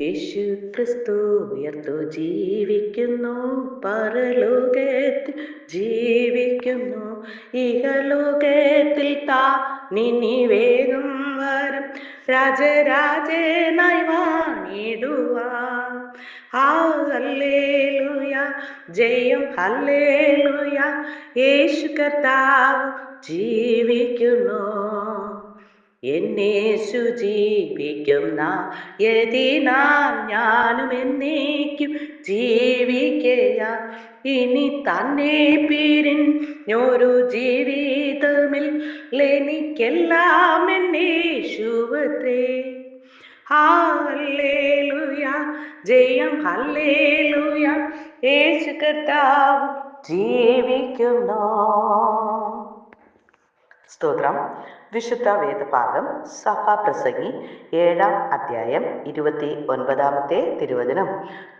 യേശു ക്രിസ്തു ഉയർത്തു ജീവിക്കുന്നു പരലോകത്തിൽ ജീവിക്കുന്നു. ഇഹലോകത്തിൽ താ നിനി വേഗം വരും. രാജരാജനായി വാണിടുവാൻ ജയം ഹല്ലേലുയ. യേശു കർത്താവ് ജീവിക്കുന്നു. എന്നേശു ജീവിക്കുന്ന യതിനാ ഞാനും എന്നേക്കും ജീവിക്കുക ഇനി തന്നെ പിരിഞ്ഞൊരു ജീവിതമിൽ എനിക്കെല്ലാം എന്നേശുവത്രേ. ഹല്ലേലൂയ ജയം ഹല്ലേലുയ. യേശു കർത്താവ് ജീവിക്കുന്നു സ്തോത്രം. വിശുദ്ധ വേദഭാഗം സഭാ പ്രസംഗി ഏഴാം അധ്യായം ഇരുപത്തി ഒൻപതാമത്തെ തിരുവചനം.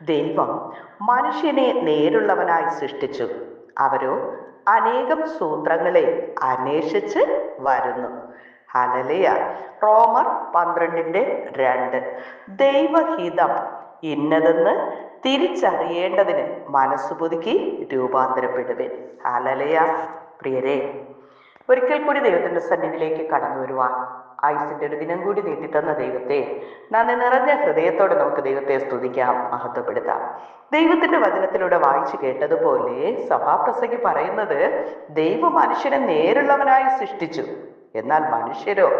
ദൈവം മനുഷ്യനെ നേരുള്ളവനായി സൃഷ്ടിച്ചു. അവരോ അനേകം സൂത്രങ്ങളെ അന്വേഷിച്ച് വരുന്നു. ഹലലിയ റോമർ പന്ത്രണ്ടിന്റെ രണ്ട്. ദൈവഹിതം ഇന്നതെന്ന് തിരിച്ചറിയേണ്ടതിന് മനസ്സുപുതുക്കി രൂപാന്തരപ്പെടുവേ ഹലലിയ പ്രിയരെ ഒരിക്കൽ കൂടി ദൈവത്തിന്റെ സന്നിധിയിലേക്ക് കടന്നു വരുവാൻ ആയുസിന്റെ ഒരു ദിനം കൂടി നീട്ടി തന്ന ദൈവത്തെ നന്ദി നിറഞ്ഞ ഹൃദയത്തോടെ നമുക്ക് ദൈവത്തെ സ്തുതിക്കാം മഹത്വപ്പെടുത്താം. ദൈവത്തിന്റെ വചനത്തിലൂടെ വായിച്ചു കേട്ടതുപോലെ സഭാപ്രസംഗി പറയുന്നത് ദൈവ മനുഷ്യനെ നേരുള്ളവനായി സൃഷ്ടിച്ചു. എന്നാൽ മനുഷ്യരോ?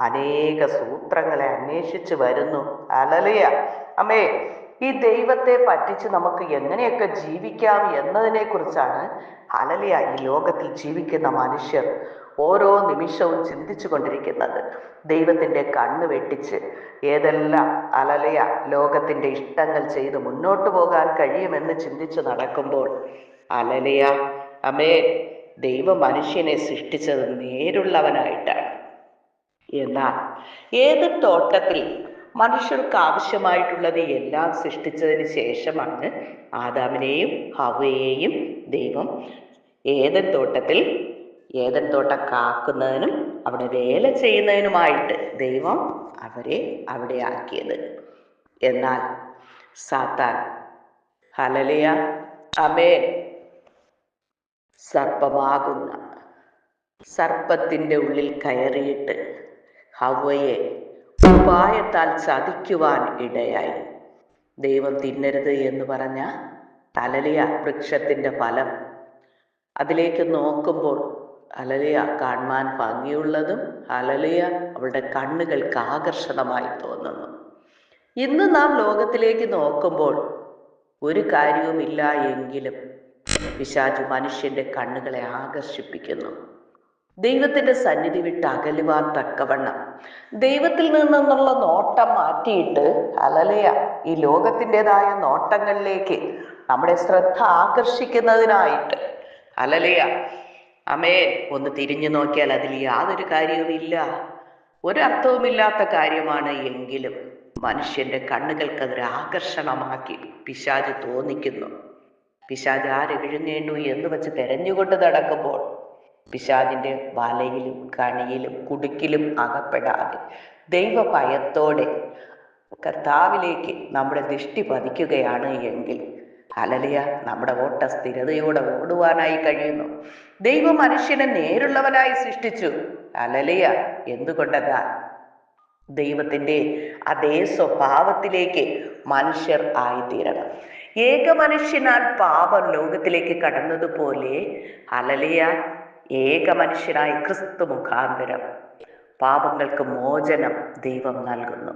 അനേക സൂത്രങ്ങളെ അന്വേഷിച്ചു വരുന്നു. അലലിയ അമ്മേ ഈ ദൈവത്തെ പറ്റിച്ച് നമുക്ക് എങ്ങനെയൊക്കെ ജീവിക്കാം എന്നതിനെ കുറിച്ചാണ് അലലിയ ഈ ലോകത്തിൽ ജീവിക്കുന്ന മനുഷ്യർ ഓരോ നിമിഷവും ചിന്തിച്ചു കൊണ്ടിരിക്കുന്നത്. ദൈവത്തിന്റെ കണ്ണ് വെട്ടിച്ച് ഏതെല്ലാം അലലയ ലോകത്തിന്റെ ഇഷ്ടങ്ങൾ ചെയ്ത് മുന്നോട്ട് പോകാൻ കഴിയുമെന്ന് ചിന്തിച്ച് നടക്കുമ്പോൾ അലലയ അമേ ദൈവ മനുഷ്യനെ സൃഷ്ടിച്ചത് നേരുള്ളവനായിട്ടാണ്. എന്നാൽ ഏത് തോട്ടത്തിൽ മനുഷ്യർക്ക് ആവശ്യമായിട്ടുള്ളത് എല്ലാം സൃഷ്ടിച്ചതിന് ശേഷമാണ് ആദാമിനെയും ഹവയെയും ദൈവം ഏതൻ തോട്ടത്തിൽ ഏതൻ തോട്ടം കാക്കുന്നതിനും അവിടെ വേല ചെയ്യുന്നതിനുമായിട്ട് ദൈവം അവരെ അവിടെ ആക്കിയത്. എന്നാൽ സാത്താൻ ഹലലിയ അമേ സർപ്പമാകുന്ന സർപ്പത്തിന്റെ ഉള്ളിൽ കയറിയിട്ട് ഹവയെ ഉപായത്താൽ ചതിക്കുവാൻ ഇടയായി. ദൈവം തിന്നരുത് എന്ന് പറഞ്ഞ തലലിയ വൃക്ഷത്തിന്റെ ഫലം. അതിലേക്ക് നോക്കുമ്പോൾ അലലിയ കാണുവാൻ ഭംഗിയുള്ളതും അലലിയ അവളുടെ കണ്ണുകൾക്ക് ആകർഷണമായി തോന്നുന്നു. ഇന്ന് നാം ലോകത്തിലേക്ക് നോക്കുമ്പോൾ ഒരു കാര്യവുമില്ല എങ്കിലും പിശാചു മനുഷ്യന്റെ കണ്ണുകളെ ആകർഷിപ്പിക്കുന്നു. ദൈവത്തിന്റെ സന്നിധി വിട്ട് അകലുവാൻ തക്കവണ്ണം ദൈവത്തിൽ നിന്നുള്ള നോട്ടം മാറ്റിയിട്ട് അലലയ ഈ ലോകത്തിന്റെതായ നോട്ടങ്ങളിലേക്ക് നമ്മുടെ ശ്രദ്ധ ആകർഷിക്കുന്നതിനായിട്ട് അലലയ അമേ ഒന്ന് തിരിഞ്ഞു നോക്കിയാൽ അതിൽ യാതൊരു കാര്യവുമില്ല ഒരർത്ഥവുമില്ലാത്ത കാര്യമാണ് എങ്കിലും മനുഷ്യന്റെ കണ്ണുകൾക്ക് അതൊരു ആകർഷണമാക്കി പിശാജ് തോന്നിക്കുന്നു. പിശാജ് ആര് വിഴുങ്ങേണ്ടു എന്ന് വെച്ച് തെരഞ്ഞുകൊണ്ട് നടക്കുമ്പോൾ പിശാജിന്റെ വലയിലും കണിയിലും കുടുക്കിലും അകപ്പെടാതെ ദൈവഭയത്തോടെ കർത്താവിലേക്ക് നമ്മുടെ ദൃഷ്ടി പതിക്കുകയാണ് എങ്കിൽ അലലിയ നമ്മുടെ ഓട്ട സ്ഥിരതയോടെ ഓടുവാനായി കഴിയുന്നു. ദൈവ മനുഷ്യനെ നേരുള്ളവനായി സൃഷ്ടിച്ചു. അലലിയ എന്തുകൊണ്ടെന്നാൽ ദൈവത്തിന്റെ അതേ സ്വഭാവത്തിലേക്ക് മനുഷ്യർ ആയിത്തീരണം. ഏക മനുഷ്യനാൽ പാപം ലോകത്തിലേക്ക് കടന്നതുപോലെ അലലിയ ഏക മനുഷ്യനായ ക്രിസ്തു മുഖാന്തരം പാപങ്ങൾക്ക് മോചനം ദൈവം നൽകുന്നു.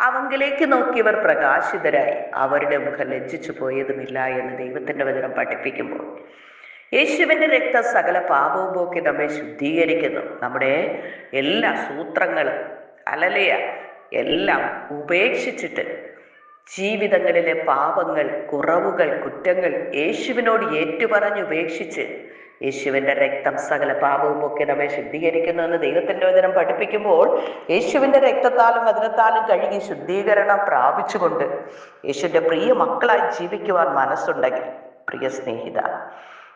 അവങ്കിലേക്ക് നോക്കിയവർ പ്രകാശിതരായി. അവരുടെ മുഖം ലജ്ജിച്ചു പോയതുമില്ല എന്ന് ദൈവത്തിന്റെ വചനം പഠിപ്പിക്കുമ്പോൾ യേശുവിന്റെ രക്ത സകല പാപവും പോക്കി നമ്മെ ശുദ്ധീകരിക്കുന്നു. നമ്മുടെ എല്ലാ സൂത്രങ്ങളും അലലയ എല്ലാം ഉപേക്ഷിച്ചിട്ട് ജീവിതങ്ങളിലെ പാപങ്ങൾ കുറവുകൾ കുറ്റങ്ങൾ യേശുവിനോട് ഏറ്റുപറഞ്ഞ് ഉപേക്ഷിച്ച് യേശുവിന്റെ രക്തം സകല പാപവും ഒക്കെ നമ്മെ ശുദ്ധീകരിക്കുന്നു എന്ന് ദൈവത്തിന്റെ വചനം പഠിപ്പിക്കുമ്പോൾ യേശുവിന്റെ രക്തത്താലും വചനത്താലും കഴുകി ശുദ്ധീകരണം പ്രാപിച്ചുകൊണ്ട് യേശുവിന്റെ പ്രിയ മക്കളായി ജീവിക്കുവാൻ മനസ്സുണ്ടെങ്കിൽ പ്രിയ സ്നേഹിത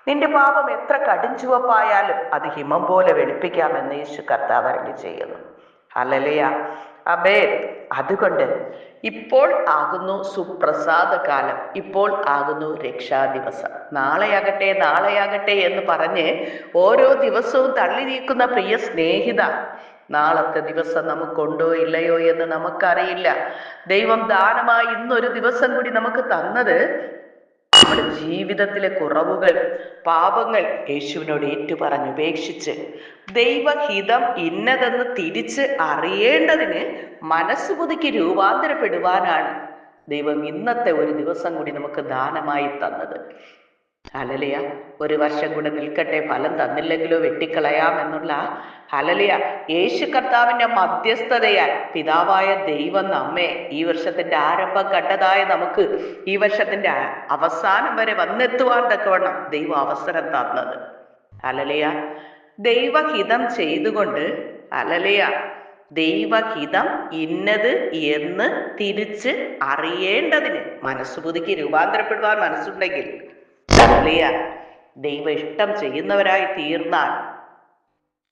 നിന്റെ പാപം എത്ര കടുംചുവപ്പായാലും അത് ഹിമം പോലെ വെളുപ്പിക്കാമെന്ന് യേശു കർത്താവ് ചെയ്യുന്നു. അലലയ അബേ അതുകൊണ്ട് ഇപ്പോൾ ആകുന്നു സുപ്രസാദ കാലം ഇപ്പോൾ ആകുന്നു രക്ഷാദിവസം. നാളെയാകട്ടെ നാളെയാകട്ടെ എന്ന് പറഞ്ഞ് ഓരോ ദിവസവും തള്ളി നീക്കുന്ന പ്രിയ സ്നേഹിത നാളത്തെ ദിവസം നമുക്കുണ്ടോ ഇല്ലയോ എന്ന് നമുക്കറിയില്ല. ദൈവം ദാനമായി ഇന്നൊരു ദിവസം കൂടി നമുക്ക് തന്നത് നമ്മുടെ ജീവിതത്തിലെ കുറവുകൾ പാപങ്ങൾ യേശുവിനോട് ഏറ്റുപറഞ്ഞ് ഉപേക്ഷിച്ച് ദൈവഹിതം ഇന്നതെന്ന് തിരിച്ച് അറിയേണ്ടതിന് മനസ്സ് പുതുക്കി രൂപാന്തരപ്പെടുവാനാണ് ദൈവം ഇന്നത്തെ ഒരു ദിവസം കൂടി നമുക്ക് ദാനമായി തന്നത്. ഹലലിയ ഒരു വർഷം കൂടെ നിൽക്കട്ടെ ഫലം തന്നില്ലെങ്കിലോ വെട്ടിക്കളയാം എന്നുള്ള ഹലലിയ യേശു കർത്താവിന്റെ മധ്യസ്ഥതയാൽ പിതാവായ ദൈവം നമ്മെ ഈ വർഷത്തിന്റെ ആരംഭം കണ്ടതായ നമുക്ക് ഈ വർഷത്തിന്റെ അവസാനം വരെ വന്നെത്തുവാൻ തക്കവണ്ണം ദൈവം അവസരം തന്നത്. ഹലലിയ ദൈവഹിതം ചെയ്തുകൊണ്ട് ഹലലിയ ദൈവഹിതം ഇന്നത് എന്ന് തിരിച്ച് അറിയേണ്ടതിന് മനസ്സ് രൂപാന്തരപ്പെടുവാൻ മനസ്സുണ്ടെങ്കിൽ ഹല്ലേലൂയ. ദൈവ ഇഷ്ടം ചെയ്യുന്നവരായി തീർന്നാൽ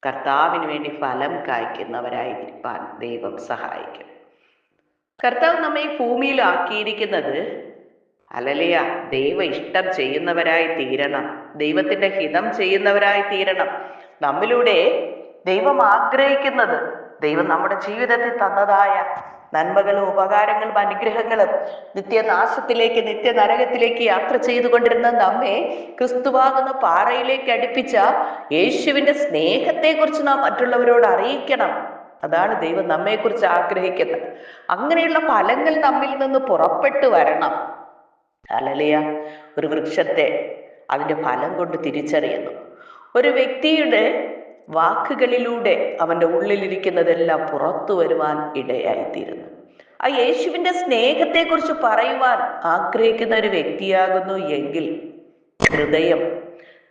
കർത്താവിന് വേണ്ടി ഫലം കായ്ക്കുന്നവരായിരിക്കാൻ ദൈവം സഹായിക്കും കർത്താവ് നമ്മെ ഭൂമിയിൽ ആക്കിയിരിക്കുന്നത് അലലിയ ദൈവ ഇഷ്ടം ചെയ്യുന്നവരായി തീരണം ദൈവത്തിന്റെ ഹിതം ചെയ്യുന്നവരായി തീരണം നമ്മിലൂടെ ദൈവം ആഗ്രഹിക്കുന്നത് ദൈവം നമ്മുടെ ജീവിതത്തിൽ തന്നതായ നന്മകളും ഉപകാരങ്ങളും അനുഗ്രഹങ്ങളും നിത്യനാശത്തിലേക്ക് നിത്യ നരകത്തിലേക്ക് യാത്ര ചെയ്തുകൊണ്ടിരുന്ന നമ്മെ ക്രിസ്തുവാകുന്ന പാറയിലേക്ക് അടുപ്പിച്ച യേശുവിന്റെ സ്നേഹത്തെക്കുറിച്ച് നാം മറ്റുള്ളവരോട് അറിയിക്കണം. അതാണ് ദൈവം നമ്മെക്കുറിച്ച് ആഗ്രഹിക്കുന്നത്. അങ്ങനെയുള്ള ഫലങ്ങൾ നമ്മിൽ നിന്ന് പുറപ്പെട്ടു വരണം. അലലിയ ഒരു വൃക്ഷത്തെ അതിന്റെ ഫലം കൊണ്ട് തിരിച്ചറിയുന്നു. ഒരു വ്യക്തിയുടെ വാക്കുകളിലൂടെ അവന്റെ ഉള്ളിലിരിക്കുന്നതെല്ലാം പുറത്തു വരുവാൻ ഇടയായിത്തീരുന്നു. ആ യേശുവിന്റെ സ്നേഹത്തെക്കുറിച്ച് പറയുവാൻ ആഗ്രഹിക്കുന്ന ഒരു വ്യക്തിയാകുന്നു എങ്കിൽ ഹൃദയം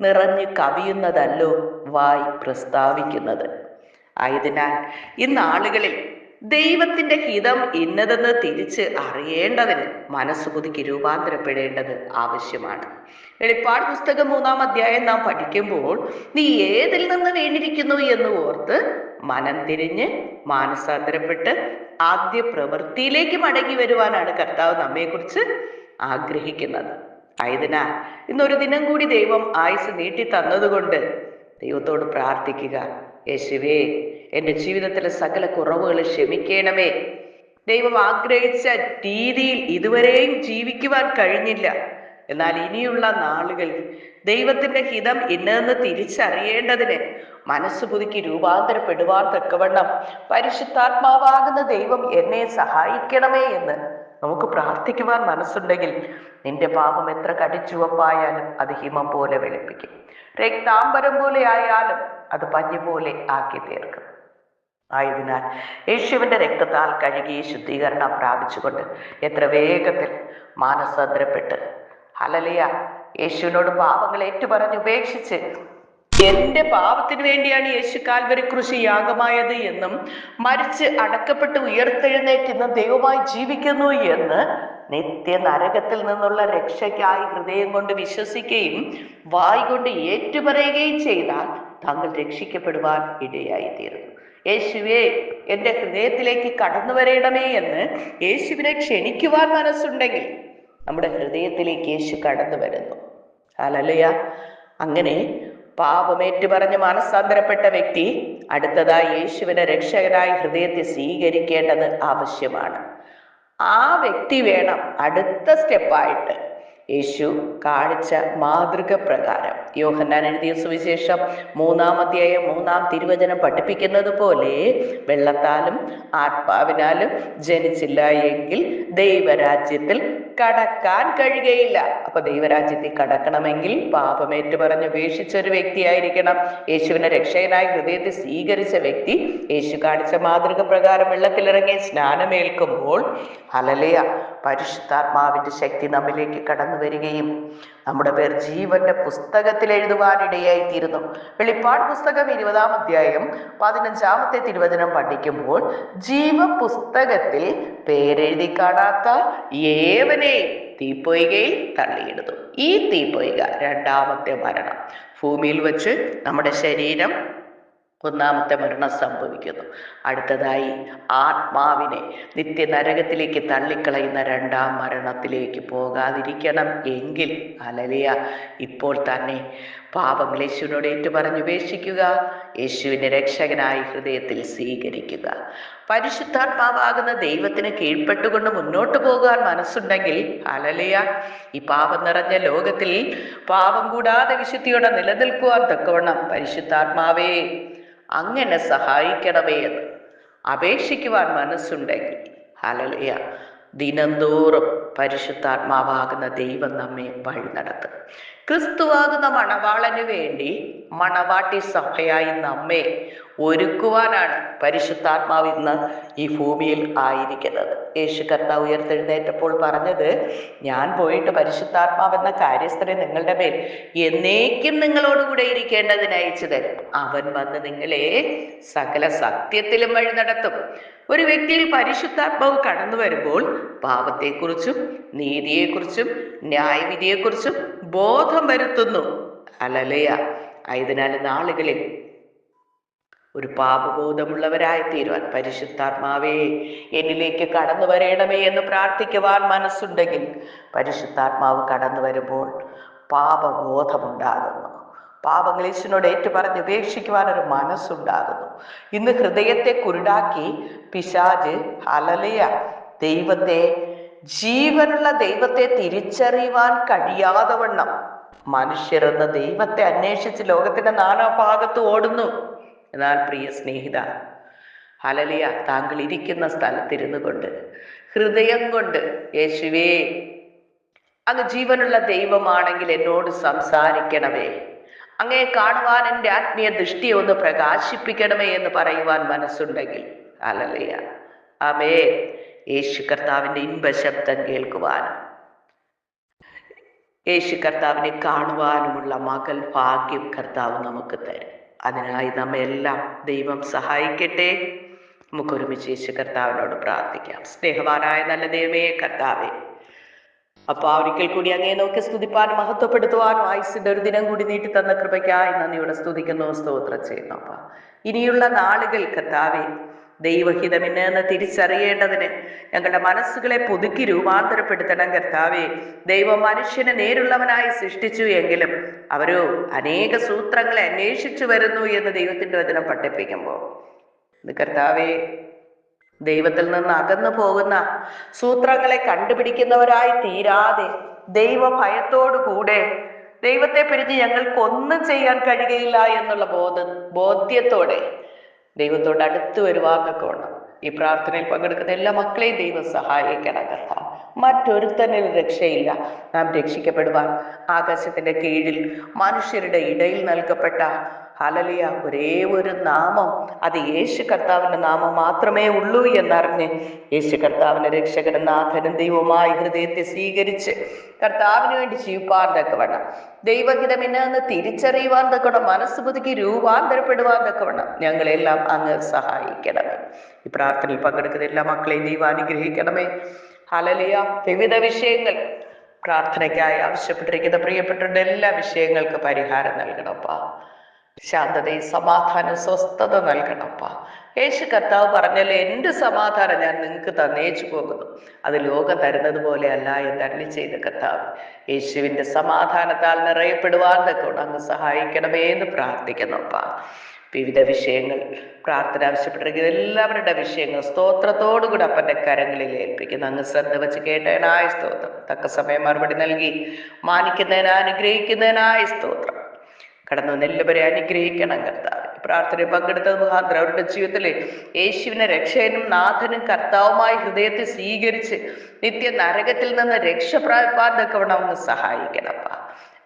നിറഞ്ഞു കവിയുന്നതല്ലോ വായി പ്രസ്താവിക്കുന്നത്. ആയതിനാൽ ഇന്ന് ആളുകളിൽ ദൈവത്തിന്റെ ഹിതം ഇന്നതെന്ന് തിരിച്ച് അറിയേണ്ടതിന് മനസ്സ് പുതുക്കി രൂപാന്തരപ്പെടേണ്ടത് ആവശ്യമാണ്. വെളിപ്പാട് പുസ്തകം മൂന്നാം അധ്യായം നാം പഠിക്കുമ്പോൾ നീ ഏതിൽ നിന്ന് വീണിരിക്കുന്നു എന്ന് ഓർത്ത് മനം തിരിഞ്ഞ് മാനസാന്തരപ്പെട്ട് ആദ്യ പ്രവൃത്തിയിലേക്ക് മടങ്ങി വരുവാനാണ് കർത്താവ് നമ്മെക്കുറിച്ച് ആഗ്രഹിക്കുന്നത്. ആയതിനാൽ ഇന്നൊരു ദിനം കൂടി ദൈവം ആയുസ് നീട്ടി തന്നതുകൊണ്ട് ദൈവത്തോട് പ്രാർത്ഥിക്കുക. യേശുവേ എന്റെ ജീവിതത്തിലെ സകല കുറവുകൾ ക്ഷമിക്കണമേ. ദൈവം ആഗ്രഹിച്ച രീതിയിൽ ഇതുവരെയും ജീവിക്കുവാൻ കഴിഞ്ഞില്ല. എന്നാൽ ഇനിയുള്ള നാളുകളിൽ ദൈവത്തിന്റെ ഹിതം ഇന്നെന്ന് തിരിച്ചറിയേണ്ടതിന് മനസ്സ് പുതുക്കി രൂപാന്തരപ്പെടുവാൻ തക്കവണ്ണം പരിശുദ്ധാത്മാവാകുന്ന ദൈവം എന്നെ സഹായിക്കണമേ എന്ന് നമുക്ക് പ്രാർത്ഥിക്കുവാൻ മനസ്സുണ്ടെങ്കിൽ നിന്റെ പാപം എത്ര കടിച്ചുവപ്പായാലും അത് ഹിമം പോലെ വെളുപ്പിക്കും. രക്താംബരം പോലെ ആയാലും അത് പഞ്ഞു പോലെ ആക്കി തീർക്കും. ആയതിനാൽ യേശുവിന്റെ രക്തത്താൽ കഴുകി ശുദ്ധീകരണം പ്രാപിച്ചുകൊണ്ട് എത്ര വേഗത്തിൽ മാനസാന്തരപ്പെട്ട് ഹലലിയ യേശുവിനോട് പാപങ്ങൾ ഏറ്റുപറഞ്ഞ് ഉപേക്ഷിച്ച് എന്റെ പാപത്തിന് വേണ്ടിയാണ് യേശു കാൽവരി കൃഷി യാഗമായത് എന്നും മരിച്ച് അടക്കപ്പെട്ട് ഉയർത്തെഴുന്നേറ്റിന്ന് ദൈവമായി ജീവിക്കുന്നു എന്ന് നിത്യ നരകത്തിൽ നിന്നുള്ള രക്ഷയ്ക്കായി ഹൃദയം കൊണ്ട് വിശ്വസിക്കുകയും വായി കൊണ്ട് ഏറ്റുപറയുകയും ചെയ്താൽ താങ്കൾ രക്ഷിക്കപ്പെടുവാൻ ഇടയായി തീരുന്നു യേശുവേ എന്റെ ഹൃദയത്തിലേക്ക് കടന്നു വരയണമേ എന്ന് യേശുവിനെ ക്ഷണിക്കുവാൻ മനസ്സുണ്ടെങ്കിൽ നമ്മുടെ ഹൃദയത്തിലേക്ക് യേശു കടന്നു വരുന്നു. അലലയ അങ്ങനെ പാപമേറ്റു പറഞ്ഞ് മനസ്സാന്തരപ്പെട്ട വ്യക്തി അടുത്തതായി യേശുവിനെ രക്ഷകനായി ഹൃദയത്തെ സ്വീകരിക്കേണ്ടത് ആവശ്യമാണ്. ആ വ്യക്തി വേണം അടുത്ത സ്റ്റെപ്പായിട്ട് യേശു കാണിച്ച മാതൃക പ്രകാരം. യോഹന്നാൻ എഴുതിയ സുവിശേഷം മൂന്നാമധ്യായ മൂന്നാം തിരുവചനം പഠിപ്പിക്കുന്നത് പോലെ വെള്ളത്താലും ആത്മാവിനാലും ജനിച്ചില്ല എങ്കിൽ ദൈവരാജ്യത്തിൽ കടക്കാൻ കഴിയുകയില്ല. അപ്പൊ ദൈവരാജ്യത്തിൽ കടക്കണമെങ്കിൽ പാപമേറ്റു പറഞ്ഞ് ഉപേക്ഷിച്ച ഒരു വ്യക്തിയായിരിക്കണം. യേശുവിനെ രക്ഷകനായി ഹൃദയത്തെ സ്വീകരിച്ച വ്യക്തി യേശു കാണിച്ച മാതൃക പ്രകാരം വെള്ളത്തിലിറങ്ങി സ്നാനമേൽക്കുമ്പോൾ ഹലലയ പരിശുദ്ധാത്മാവിന്റെ ശക്തി നമ്മിലേക്ക് കടന്നു വരികയും നമ്മുടെ പേർ ജീവന്റെ പുസ്തകത്തിൽ എഴുതുവാനിടയായി തീരുന്നു വെളിപ്പാട് പുസ്തകം ഇരുപതാം അധ്യായം പതിനഞ്ചാമത്തെ തിരുവചനം പഠിക്കുമ്പോൾ ജീവ പുസ്തകത്തിൽ പേരെഴുതി കാണാത്ത ഏവനെയും തീപ്പൊയ്കയിൽ തള്ളിയിടുന്നു. ഈ തീപ്പൊയ്ക രണ്ടാമത്തെ മരണം. ഭൂമിയിൽ വച്ച് നമ്മുടെ ശരീരം ഒന്നാമത്തെ മരണം സംഭവിക്കുന്നു. അടുത്തതായി ആത്മാവിനെ നിത്യ നരകത്തിലേക്ക് തള്ളിക്കളയുന്ന രണ്ടാം മരണത്തിലേക്ക് പോകാതിരിക്കണം എങ്കിൽ അലലിയ ഇപ്പോൾ തന്നെ പാപം യേശുവിനോട് ഏറ്റുപറഞ്ഞുപേക്ഷിക്കുക യേശുവിനെ രക്ഷകനായി ഹൃദയത്തിൽ സ്വീകരിക്കുക. പരിശുദ്ധാത്മാവാകുന്ന ദൈവത്തിന് കീഴ്പ്പെട്ടുകൊണ്ട് മുന്നോട്ട് പോകാൻ മനസ്സുണ്ടെങ്കിൽ അലലിയ ഈ പാപം നിറഞ്ഞ ലോകത്തിൽ പാപം കൂടാതെ വിശുദ്ധിയോടെ നിലനിൽക്കുവാൻ തക്കവണ്ണം പരിശുദ്ധാത്മാവേ അങ്ങനെ സഹായിക്കണമേ എന്ന് അപേക്ഷിക്കുവാൻ മനസ്സുണ്ടെങ്കിൽ. ഹലലിയ ദിനംതോറും പരിശുദ്ധാത്മാവാകുന്ന ദൈവം നമ്മെ വഴി നടത്തും ക്രിസ്തുവാകുന്ന മണവാളന് വേണ്ടി മണവാട്ടി സഭയായി നമ്മെ ഒരുക്കുവാനാണ് പരിശുദ്ധാത്മാവ് ഇന്ന് ഈ ഭൂമിയിൽ ആയിരിക്കുന്നത്. യേശു കർത്താവ് ഉയർത്തെഴുന്നേറ്റപ്പോൾ പറഞ്ഞത് ഞാൻ പോയിട്ട് പരിശുദ്ധാത്മാവ് എന്ന കാര്യസ്ഥനെ നിങ്ങളുടെ മേൽ എന്നേക്കും നിങ്ങളോടുകൂടെ ഇരിക്കേണ്ടതിന് അയച്ചു തരും. അവൻ വന്ന് നിങ്ങളെ സകല സത്യത്തിലും വഴി നടത്തും. ഒരു വ്യക്തിയിൽ പരിശുദ്ധാത്മാവ് കടന്നു വരുമ്പോൾ പാപത്തെക്കുറിച്ചും നീതിയെക്കുറിച്ചും ന്യായവിധിയെക്കുറിച്ചും ബോധം വരുത്തുന്നു. അലലയ. ആയതിനാൽ നാളുകളിൽ ഒരു പാപബോധമുള്ളവരായി തീരുവാൻ പരിശുദ്ധാത്മാവേ എന്നിലേക്ക് കടന്നു വരേണമേ എന്ന് പ്രാർത്ഥിക്കുവാൻ മനസ്സുണ്ടെങ്കിൽ പരിശുദ്ധാത്മാവ് കടന്നു വരുമ്പോൾ പാപബോധമുണ്ടാകുന്നു. പാപങ്ങൾ യേശുവിനോട് ഏറ്റുപറഞ്ഞ് ഉപേക്ഷിക്കുവാൻ ഒരു മനസ്സുണ്ടാകുന്നു. ഇന്ന് ഹൃദയത്തെ കുരുടാക്കി പിശാജ് അലലയ ദൈവത്തെ ജീവനുള്ള ദൈവത്തെ തിരിച്ചറിയുവാൻ കഴിയാതെ വണ്ണം. മനുഷ്യരെന്ന ദൈവത്തെ അന്വേഷിച്ച് ലോകത്തിന്റെ നാനാഭാഗത്ത് ഓടുന്നു. എന്നാൽ പ്രിയ സ്നേഹിത ഹലലിയ താങ്കൾ ഇരിക്കുന്ന സ്ഥലത്തിരുന്നു കൊണ്ട് ഹൃദയം കൊണ്ട് യേശുവേ അങ്ങ് ജീവനുള്ള ദൈവമാണെങ്കിൽ എന്നോട് സംസാരിക്കണമേ. അങ്ങേ കാണുവാൻ എന്റെ ആത്മീയ ദൃഷ്ടിയെ ഒന്ന് പ്രകാശിപ്പിക്കണമേ എന്ന് പറയുവാൻ മനസ്സുണ്ടെങ്കിൽ. അലലയ ആമേ യേശു കർത്താവിന്റെ ഇൻപശബ്ദം കേൾക്കുവാനും യേശു കർത്താവിനെ കാണുവാനുമുള്ള മകൽ ഭാഗ്യം കർത്താവ് നമുക്ക് തരും. അതിനായി നമ്മെല്ലാം ദൈവം സഹായിക്കട്ടെ. നമുക്ക് ഒരുമിച്ച് യേശു കർത്താവിനോട് പ്രാർത്ഥിക്കാം. സ്നേഹവാനായ നല്ല ദൈവമേ കർത്താവേ. അപ്പൊ ഒരിക്കൽ കൂടി അങ്ങേ നോക്കി സ്തുതിപ്പാനും മഹത്വപ്പെടുത്തുവാനും ആയുസിന്റെ ഒരു ദിനം കൂടി നീട്ടി തന്ന കൃപയ്ക്കായി നന്ദിയോടെ സ്തുതിക്കുന്നു സ്തോത്രം ചെയ്യുന്നു അപ്പ. ഇനിയുള്ള നാളുകൾ കർത്താവെ ദൈവഹിതം ഇന്നെന്ന് തിരിച്ചറിയേണ്ടതിന് ഞങ്ങളുടെ മനസ്സുകളെ പുതുക്കി രൂപാന്തരപ്പെടുത്തണം കർത്താവേ. ദൈവം മനുഷ്യനെ നേരുള്ളവനായി സൃഷ്ടിച്ചു എങ്കിലും അവരോ അനേക സൂത്രങ്ങളെ അന്വേഷിച്ചു വരുന്നു എന്ന് ദൈവത്തിന്റെ വചനം പഠിപ്പിക്കുമ്പോൾ. കർത്താവെ ദൈവത്തിൽ നിന്ന് അകന്നു പോകുന്ന സൂത്രങ്ങളെ കണ്ടുപിടിക്കുന്നവരായി തീരാതെ ദൈവ ഭയത്തോടുകൂടെ ദൈവത്തെ പിരിഞ്ഞ് ഞങ്ങൾക്കൊന്നും ചെയ്യാൻ കഴിയുകയില്ല എന്നുള്ള ബോധ ബോധ്യത്തോടെ ദൈവത്തോട് അടുത്ത് വരുവാന്നൊക്കെ ഉണ്ട്. ഈ പ്രാർത്ഥനയിൽ പങ്കെടുക്കുന്ന എല്ലാ മക്കളെയും ദൈവം സഹായിക്കണം കർത്താവ് മറ്റൊരുത്തന്നെ രക്ഷയില്ല. നാം രക്ഷിക്കപ്പെടുവാൻ ആകാശത്തിന്റെ കീഴിൽ മനുഷ്യരുടെ ഇടയിൽ നൽകപ്പെട്ട ഹലലിയ ഒരേ ഒരു നാമം. അത് യേശു കർത്താവിന്റെ നാമം മാത്രമേ ഉള്ളൂ എന്നറിഞ്ഞ് യേശു കർത്താവിന്റെ രക്ഷകനും നാഥനും ദൈവമായി ഹൃദയത്തെ സ്വീകരിച്ച് കർത്താവിന് വേണ്ടി ജീവിപ്പാൻ തക്കവണ്ണം. ദൈവഹിതം ഇന്ന് തിരിച്ചറിയുവാൻ തക്കവണ്ണം മനസ്സ് പുതുക്കി രൂപാന്തരപ്പെടുവാൻ തക്കവണ്ണം ഞങ്ങളെല്ലാം അങ്ങ് സഹായിക്കണമേ. ഈ പ്രാർത്ഥനയിൽ പങ്കെടുക്കുന്ന എല്ലാ മക്കളെയും ദൈവം അനുഗ്രഹിക്കണമേ. ഹലലിയ വിവിധ വിഷയങ്ങൾ പ്രാർത്ഥനയ്ക്കായി ആവശ്യപ്പെട്ടിരിക്കുന്ന പ്രിയപ്പെട്ടവരുടെ എല്ലാ വിഷയങ്ങൾക്ക് പരിഹാരം നൽകണപ്പാ ശാന്തതയും സമാധാനവും സ്വസ്ഥത നൽകണപ്പ യേശു കർത്താവ് പറഞ്ഞല്ലോ എന്റെ സമാധാനം ഞാൻ നിങ്ങൾക്ക് തന്നേച്ചു പോകുന്നു. അത് ലോകം തരുന്നത് പോലെയല്ല എന്ന് അരളി ചെയ്ത കർത്താവ്. യേശുവിന്റെ സമാധാനത്താൽ നിറയപ്പെടുവാൻ തക്കോണം അങ്ങ് സഹായിക്കണമേ എന്ന് പ്രാർത്ഥിക്കുന്നപ്പ വിവിധ വിഷയങ്ങൾ പ്രാർത്ഥന ആവശ്യപ്പെട്ടിരിക്കുന്ന എല്ലാവരുടെ വിഷയങ്ങൾ സ്തോത്രത്തോടുകൂടി അപ്പന്റെ കരങ്ങളിൽ ഏൽപ്പിക്കുന്നു. അങ്ങ് ശ്രദ്ധ വെച്ച് കേട്ടതിനായ സ്തോത്രം. തക്ക സമയം മറുപടി നൽകി. മാനിക്കുന്നതിനാ അനുഗ്രഹിക്കുന്നതിനായ സ്തോത്രം. കടന്നു വന്ന് എല്ലാവരെയും അനുഗ്രഹിക്കണം കർത്താവ്. പ്രാർത്ഥനയിൽ പങ്കെടുത്തത് മുഖാന്തരം അവരുടെ ജീവിതത്തിൽ യേശുവിനെ രക്ഷകനും നാഥനും കർത്താവുമായി ഹൃദയത്തെ സ്വീകരിച്ച് നിത്യ നരകത്തിൽ നിന്ന് രക്ഷ പ്രാപിപ്പാൻ തക്കവണ്ണം ഒന്ന് സഹായിക്കണപ്പാ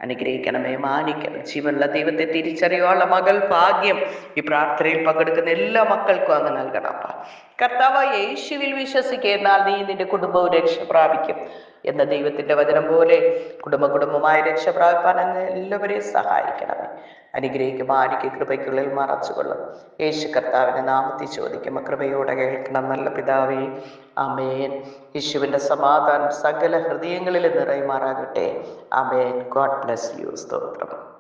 അനുഗ്രഹിക്കണമേ മാനിക്കണം. ജീവനുള്ള ദൈവത്തെ തിരിച്ചറിയാനുള്ള മകൾ ഭാഗ്യം ഈ പ്രാർത്ഥനയിൽ പങ്കെടുക്കുന്ന എല്ലാ മക്കൾക്കും അങ്ങ് നൽകണപ്പ കർത്താവ് യേശുവിൽ വിശ്വസിക്കുക എന്നാൽ നീ നിന്റെ കുടുംബവും രക്ഷ പ്രാപിക്കും. എന്ന ദൈവത്തിന്റെ വചനം പോലെ കുടുംബ കുടുംബമായി രക്ഷ പ്രാപിപ്പാൻ അങ്ങ് എല്ലാവരെയും സഹായിക്കണമേ. അനുഗ്രഹിക്കും ആരിക്കും കൃപയ്ക്കുള്ളിൽ മറച്ചുകൊള്ളും. യേശു കർത്താവിനെ നാമത്തിൽ ചോദിക്കും കൃപയോടെ കേൾക്കണം നല്ല പിതാവേ. അമേൻ യേശുവിന്റെ സമാധാനം സകല ഹൃദയങ്ങളിൽ നിറയുമാറാകട്ടെ. Amen God bless you. സ്തോത്രം.